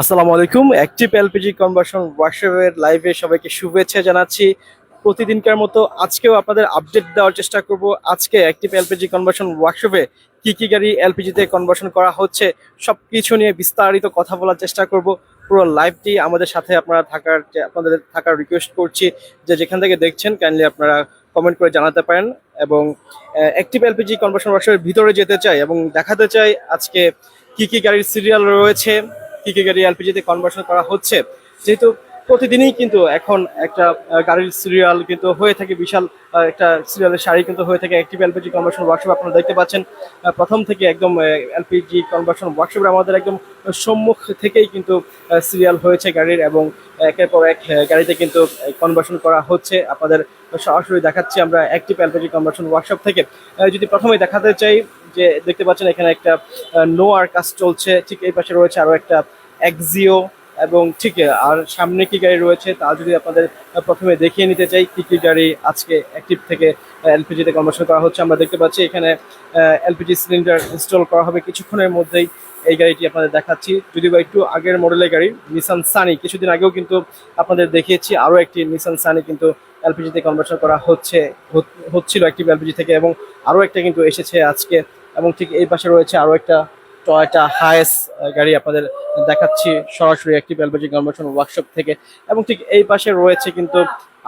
আসসালামু আলাইকুম active LPG conversion ওয়ার্কশপের লাইভে সবাইকে শুভেচ্ছা জানাচ্ছি। প্রতিদিনকার মতো আজকেও আপনাদের আপডেট দেওয়ার চেষ্টা করব। আজকে অ্যাক্টিভ এলপিজি কনভার্সন ওয়ার্কশপে কি কি গাড়ি এলপিজিতে কনভার্সন করা হচ্ছে সব কিছু নিয়ে বিস্তারিত কথা বলার চেষ্টা করব। পুরো লাইভটি আমাদের সাথে আপনারা থাকার আপনাদের থাকার রিকোয়েস্ট করছি যে, যেখান থেকে দেখছেন কাইন্ডলি আপনারা কমেন্ট করে জানাতে পারেন এবং অ্যাক্টিভ এলপিজি কনভার্সন ওয়ার্কশপের ভিতরে যেতে চাই এবং দেখাতে চাই আজকে কি কি গাড়ির সিরিয়াল রয়েছে কি কি গাড়ি এলপিজিতে কনভার্সন করা হচ্ছে? যেহেতু প্রতিদিনই কিন্তু এখন একটা গাড়ির সিরিয়াল কিন্তু হয়ে থাকে, বিশাল একটা সিরিয়ালের শাড়ি কিন্তু হয়ে থাকে অ্যাক্টিভ এলপিজি কনভার্সন ওয়ার্কশপ আপনারা দেখতে পাচ্ছেন। প্রথম থেকে একদম এলপিজি কনভার্সন ওয়ার্কশপের আমাদের একদম সম্মুখ থেকেই কিন্তু সিরিয়াল হয়েছে গাড়ির এবং একের পর এক গাড়িতে কিন্তু কনভার্সন করা হচ্ছে। আপনাদের সরাসরি দেখাচ্ছি আমরা অ্যাক্টিভ এলপিজি কনভার্সন ওয়ার্কশপ থেকে। যদি প্রথমে দেখাতে চাই, যে দেখতে পাচ্ছেন এখানে একটা নো আর কাজ চলছে। ঠিক এই পাশে রয়েছে আরও একটা এক্সিও এবং ঠিক, আর সামনে কি গাড়ি রয়েছে তা যদি আপনাদের প্রথমে দেখিয়ে নিতে চাই, কি কি গাড়ি আজকে অ্যাক্টিভ থেকে এলপিজিতে কনভার্সন করা হচ্ছে আমরা দেখতে পাচ্ছি। এখানে এলপিজি সিলিন্ডার ইনস্টল করা হবে কিছুক্ষণের মধ্যেই। এই গাড়িটি আপনাদের দেখাচ্ছি। যদিও বা একটু আগের মডেলের গাড়ি নিসান সানি কিছুদিন আগেও কিন্তু আপনাদের দেখিয়েছি, আরও একটি নিসান সানি কিন্তু এলপিজিতে কনভার্সন করা হচ্ছে হচ্ছিল অ্যাক্টিভ এলপিজি থেকে এবং আরও একটা কিন্তু এসেছে আজকে। এবং ঠিক এই পাশে রয়েছে আরও একটা টয়টা হায়েস গাড়ি আপনাদের দেখাচ্ছি সরাসরি একটি এলপিজি কনভার্সন ওয়ার্কশপ থেকে। এবং ঠিক এই পাশে রয়েছে কিন্তু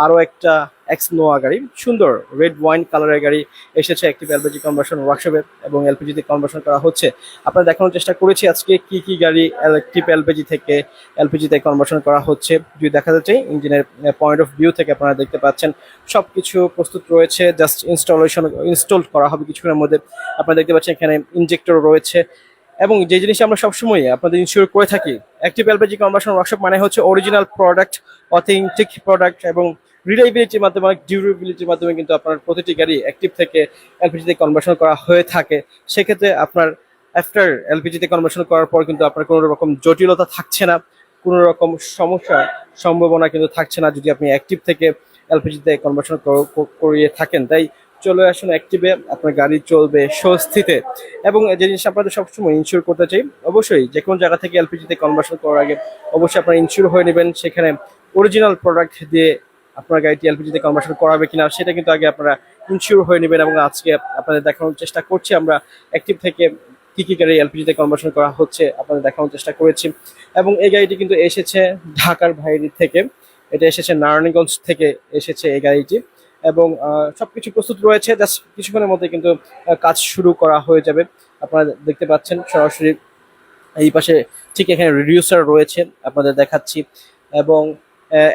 আরও একটা এক্স নোয়া গাড়ি। সুন্দর রেড ওয়াইন কালারের গাড়ি এসেছে একটি এলপিজি কনভার্সন ওয়ার্কশপে এবং এলপিজিতে কনভার্সন করা হচ্ছে। আপনারা দেখানোর চেষ্টা করেছি আজকে কি কি গাড়ি অ্যাক্টিভ এলপিজি থেকে এলপিজিতে কনভার্সন করা হচ্ছে। যদি দেখা যাচ্ছে ইঞ্জিনের পয়েন্ট অফ ভিউ থেকে আপনারা দেখতে পাচ্ছেন। সব কিছু প্রস্তুত রয়েছে জাস্ট ইনস্টলেশন ইনস্টল করা হবে কিছুক্ষণের মধ্যে। আপনারা দেখতে পাচ্ছেন এখানে ইনজেক্টর রয়েছে। এবং যে জিনিস আমরা সবসময় আপনাদের ইনশিওর করে থাকি অ্যাক্টিভ এলপিজি কনভার্সন ওয়ার্কশপ মানে হচ্ছে অরিজিনাল প্রোডাক্ট অথেন্টিক প্রোডাক্ট এবং রিলাইবিলিটির মাধ্যমে ডিউরেবিলিটির মাধ্যমে কিন্তু আপনার প্রতিটি গাড়ি অ্যাক্টিভ থেকে এলপিজিতে কনভার্সন করা হয়ে থাকে। সেক্ষেত্রে আপনার আফটার এলপিজিতে কনভার্সন করার পর কিন্তু আপনার কোনো রকম জটিলতা থাকছে না, কোনো রকম সমস্যার সম্ভাবনা কিন্তু থাকছে না যদি আপনি অ্যাক্টিভ থেকে এলপিজিতে কনভার্সন করিয়ে থাকেন। তাই চলে আসুন অ্যাক্টিভে আপনার গাড়ি চলবে স্বস্তিতে। এবং যে জিনিস আপনাদের সবসময় ইনশিওর করতে চাই, অবশ্যই যে কোনো জায়গা থেকে এলপিজিতে কনভার্সন করার আগে অবশ্যই আপনারা ইনশিওর হয়ে নেবেন। সেখানে অরিজিনাল প্রোডাক্ট দিয়ে আপনার গাড়িটি এলপিজিতে কনভার্সন করাবে কিনা, সেটা কিন্তু আগে আপনারা ইনশিওর হয়ে নেবেন এবং আজকে আপনাদের দেখানোর চেষ্টা করছি। আমরা অ্যাক্টিভ থেকে কী কী গাড়ি এলপিজিতে কনভার্সন করা হচ্ছে আপনাদের দেখানোর চেষ্টা করেছি। এবং এই গাড়িটি কিন্তু এসেছে ঢাকার বাইরে থেকে, এটা এসেছে নারায়ণগঞ্জ থেকে এসেছে এই গাড়িটি। এবং সবকিছু প্রস্তুত রয়েছে। জাস্ট কিছুক্ষণের মধ্যে কিন্তু কাজ শুরু করা হয়ে যাবে। আপনারা দেখতে পাচ্ছেন সরাসরি এই পাশে ঠিক এখানে রিডিউসার রয়েছে। আপনাদের দেখাচ্ছি। এবং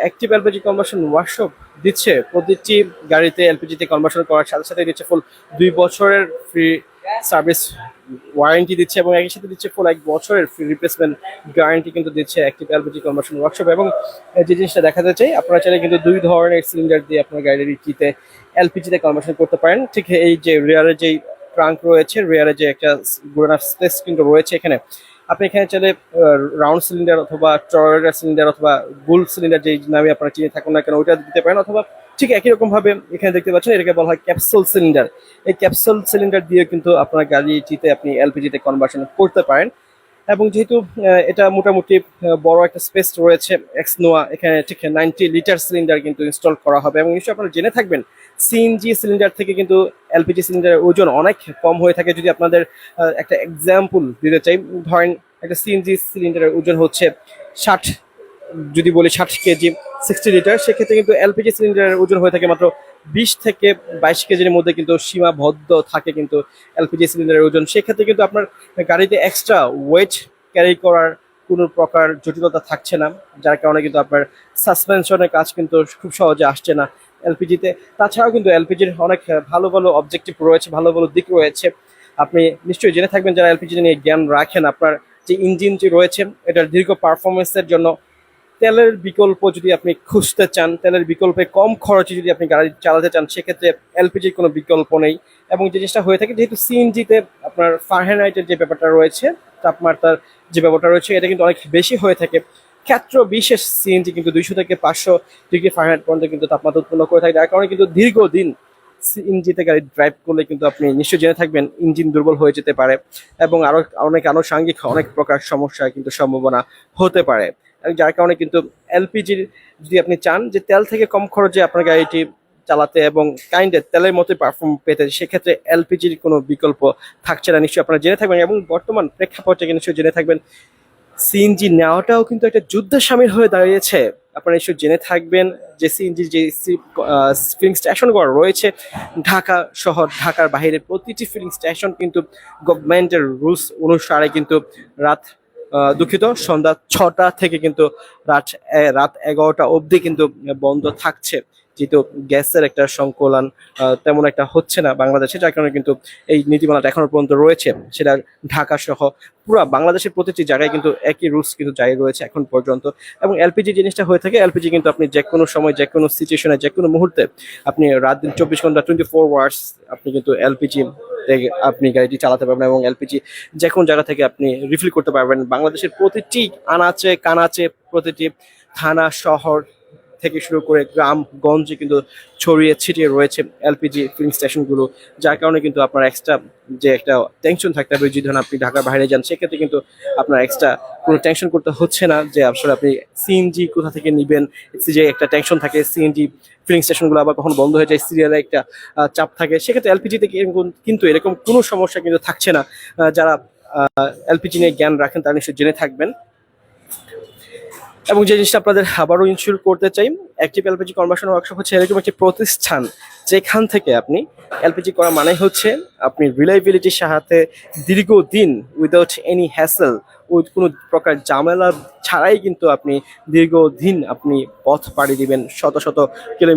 অ্যাক্টিভ এলপিজি কনভার্সন ওয়ার্কশপ দিচ্ছে। প্রতিটি গাড়িতে এলপিজিতে কনভার্সন করার সাথে সাথে দিচ্ছে ফুল দুই বছরের ফ্রি সার্ভিস ওয়ারেন্টি দিচ্ছে এবং একই সাথে দিচ্ছে ফুল এক বছরের ফ্রি রিপ্লেসমেন্ট গ্যারান্টি কিন্তু দিচ্ছে অ্যাক্টিভ এলপিজি কনভার্সন ওয়ার্কশপ এবং যে জিনিসটা দেখাতে চাই, আপনারা চাইলে কিন্তু দুই ধরনের সিলিন্ডার দিয়ে আপনার গাড়ির ইটিতে এলপিজিতে কনভার্সন করতে পারেন। ঠিক এই যে রেয়ারের যেই ট্রাঙ্ক রয়েছে রেয়ারে যে একটা গুড়ানা স্পেস কিন্তু রয়েছে এখানে। আপনি এখানে চাইলে রাউন্ড সিলিন্ডার অথবা ট্রয়ার সিলিন্ডার অথবা গোল্ড সিলিন্ডার যেই নামে আপনারা চিনে থাকুন না কেন, ওইটা দিতে পারেন। অথবা ঠিক একই রকম ভাবে এখানে দেখতে পাচ্ছেন, এটাকে বলা হয় ক্যাপসুল সিলিন্ডার এই ক্যাপসুল সিলিন্ডার দিয়ে কিন্তু আপনার গাড়িটিতে আপনি এলপিজিতে কনভার্সন করতে পারেন। এবং যেহেতু এটা মোটামুটি বড় একটা স্পেস রয়েছে এক্স নোয়া এখানে ঠিক নাইনটি লিটার সিলিন্ডার কিন্তু ইনস্টল করা হবে এবং নিশ্চয়ই আপনারা জেনে থাকবেন সিএনজি সিলিন্ডার থেকে কিন্তু এলপিজি সিলিন্ডারের ওজন অনেক কম হয়ে থাকে। যদি আপনাদের একটা এক্সাম্পল দিতে চাই, ধরেন একটা সিএনজি সিলিন্ডারের ওজন হচ্ছে ষাট, যদি বলি ষাট কেজি সিক্সটি লিটার সেক্ষেত্রে কিন্তু এলপিজি সিলিন্ডারের ওজন হয়ে থাকে মাত্র বিশ থেকে বাইশ কেজির মধ্যে কিন্তু সীমাবদ্ধ থাকে কিন্তু এলপিজি সিলিন্ডারের ওজন। সেক্ষেত্রে কিন্তু আপনার গাড়িতে এক্সট্রা ওয়েট ক্যারি করার কোনো প্রকার জটিলতা থাকছে না, যার কারণে কিন্তু আপনার সাসপেনশনের কাজ কিন্তু খুব সহজে আসছে না এলপিজিতে। তাছাড়াও কিন্তু এলপিজির অনেক ভালো ভালো অবজেক্টিভ রয়েছে, ভালো ভালো দিক রয়েছে। আপনি নিশ্চয়ই জেনে থাকবেন যারা এলপিজি নিয়ে জ্ঞান রাখেন, আপনার যে ইঞ্জিনটি রয়েছে, এটার দীর্ঘ পারফরমেন্সের জন্য তেলের বিকল্প যদি আপনি খুঁজতে চান, তেলের বিকল্পে কম খরচে যদি আপনি গাড়ি চালাতে চান, সেক্ষেত্রে এলপিজির কোনো বিকল্প নেই। এবং যে জিনিসটা হয়ে থাকে, যেহেতু সিএনজিতে আপনার ফারেনহাইটের যে ব্যাপারটা রয়েছে, তাপমাত্রার যে ব্যাপারটা রয়েছে, এটা কিন্তু অনেক বেশি হয়ে থাকে। ক্ষেত্র বিশেষ সিএনজি কিন্তু দুইশো থেকে পাঁচশো ডিগ্রি ফারেনহাইট পর্যন্ত কিন্তু তাপমাত্রা উৎপন্ন করে থাকে, যার কারণে কিন্তু দীর্ঘদিন সিএনজিতে গাড়ি ড্রাইভ করলে কিন্তু আপনি নিশ্চয়ই জেনে থাকবেন, ইঞ্জিন দুর্বল হয়ে যেতে পারে এবং আরও অনেক আনুষাঙ্গিক, অনেক প্রকার সমস্যা কিন্তু সম্ভাবনা হতে পারে। যার কারণে কিন্তু এলপিজির যদি আপনি চান যে তেল থেকে কম খরচে আপনার গাড়িটি চালাতে এবং কাইন্ডে তেলের মতো পারফর্ম পেতে, সেক্ষেত্রে এলপিজির কোনো বিকল্প থাকছে না। নিশ্চয়ই আপনারা জেনে থাকবেন এবং বর্তমান প্রেক্ষাপটে নিশ্চয়ই জেনে থাকবেন সিএনজি নেওয়াটাও কিন্তু একটা যুদ্ধের সামিল হয়ে দাঁড়িয়েছে। আপনারা নিশ্চয়ই জেনে থাকবেন যে সিএনজির যে ফিলিং স্টেশনগুলো রয়েছে, ঢাকা শহর, ঢাকার বাইরে প্রতিটি ফিলিং স্টেশন কিন্তু গভর্নমেন্টের রুলস অনুসারে কিন্তু রাত দুঃখিত। সন্ধ্যা ছটা থেকে কিন্তু রাত রাত এগারোটা অবধি কিন্তু বন্ধ থাকছে। যেহেতু গ্যাসের একটা সংকলন তেমন একটা হচ্ছে না বাংলাদেশে, যার কারণে কিন্তু এই নীতিমালাটা এখনও পর্যন্ত রয়েছে। সেটা ঢাকা সহ পুরো বাংলাদেশের প্রতিটি জায়গায় কিন্তু একই রুলস কিন্তু জারি রয়েছে এখন পর্যন্ত। এবং এলপিজি জিনিসটা হয়ে থাকে, এলপিজি কিন্তু আপনি যে কোনো সময় যে কোনো সিচুয়েশনে যে কোনো মুহূর্তে আপনি রাত দিন চব্বিশ ঘণ্টা টোয়েন্টি ফোর আপনি কিন্তু এলপিজি আপনি গাড়িটি চালাতে পারবেন এবং এলপিজি যে কোনো জায়গা থেকে আপনি রিফিল করতে পারবেন। বাংলাদেশের প্রতিটি আনাচে কানাচে প্রতিটি থানা, শহর থেকে শুরু করে গ্রাম গঞ্জে কিন্তু ছড়িয়ে ছিটিয়ে রয়েছে এলপিজি ফিলিং স্টেশনগুলো যার কারণে কিন্তু আপনার এক্সট্রা যে একটা টেনশন থাকতে হবে। যদি আপনি ঢাকার বাইরে যান, সেক্ষেত্রে কিন্তু আপনার এক্সট্রা কোনো টেনশন করতে হচ্ছে না যে আসলে আপনি সিএনজি কোথা থেকে নেবেন। যে একটা টেনশন থাকে সিএনজি ফিলিং স্টেশনগুলো আবার কখন বন্ধ হয়ে যায় সিরিয়ালে একটা চাপ থাকে। সেক্ষেত্রে এলপিজি এলপিজিতে কিন্তু এরকম কোনো সমস্যা কিন্তু থাকছে না। যারা এলপিজি নিয়ে জ্ঞান রাখেন, তারা নিশ্চয়ই জেনে থাকবেন। এবং যে জিনিসটা আপনাদের আবারও ইনশিওর করতে চাই একটি এলপিজি কনভার্সন ওয়ার্কশপ হচ্ছে এরকম একটি প্রতিষ্ঠান যেখান থেকে আপনি এলপিজি করা মানে হচ্ছে আপনি রিলাইবিলিটির সাথে দীর্ঘদিন উইদাউট এনি হ্যাসেল উইথ কোনো প্রকার জামেলা ছাড়াই কিন্তু আপনি দীর্ঘদিন আপনি পথ পাড়ি দিবেন শত শত কিলোমিটার